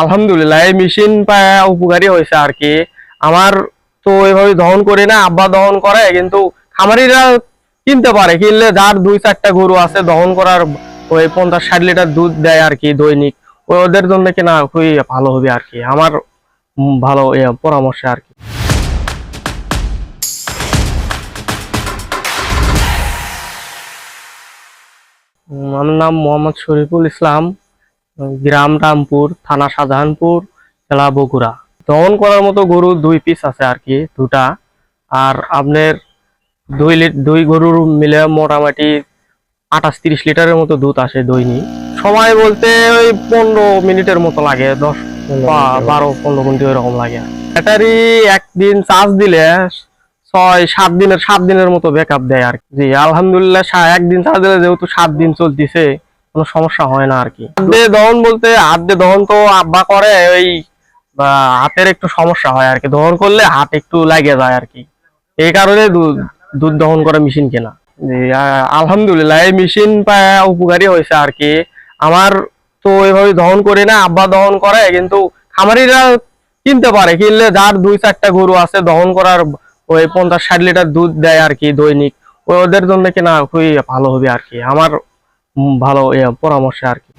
আলহামদুলিল্লাহ, এই মেশিন পায় উপকারী হয়েছে আর কি। আমার তো এভাবে দহন করি না, আব্বা দহন করে, কিন্তু খামারিরা কিনতে পারে, কিনলে যার দুই চারটা গরু আছে, দহন করার ওই পঞ্চাশ ষাট লিটার দুধ দেয় আর কি দৈনিক। ওদের জন্য কিনা খুবই ভালো হবে আর কি। আমার ভালো পরামর্শ আর কি। আমার নাম মোহাম্মদ শরীফুল ইসলাম। গ্রাম রামপুর, থানা শাহজাহানপুর, জেলা বগুড়া। দহন করার মতো গরু দুই পিস আছে আর কি, দুটা। আর আপনার দুই দুই গরুর মিলে মোটামুটি আঠাশ তিরিশ লিটারের মতো দুধ আসে দৈনিক। সময় বলতে ওই পনেরো মিনিটের মতো লাগে, দশ বারো, পনেরো মিনিট এরকম লাগে। ব্যাটারি একদিন চার্জ দিলে ছয়, সাত দিনের সাত দিনের মতো ব্যাকআপ দেয় আর কি। জি, আলহামদুলিল্লাহ একদিন চার্জ দিলে যেহেতু সাত দিন চলতেছে কোনো সমস্যা হয় না আর কি। হাত দহন বলতে হাত দহন তো আব্বা করে, ওই হাতের একটু সমস্যা হয় আর কি। দহন করলে হাত একটু লাগে যায় আর কি। এই কারণে দুধ দহন করা মেশিন কেনা। আলহামদুলিল্লাহ, এই মেশিন পায় উপকারী হয়েছে আর কি। আমার তো এভাবে দহন করি না, আব্বা দহন করে, কিন্তু খামারিরা কিনতে পারে। কিনলে যার দুই, চারটা গরু আছে, দহন করার ওই পঞ্চাশ, ষাট লিটার দুধ দেয় আর কি দৈনিক। ওদের জন্য কিনা খুবই ভালো হবে আর কি। আমার ভালো পরামর্শে আর কি।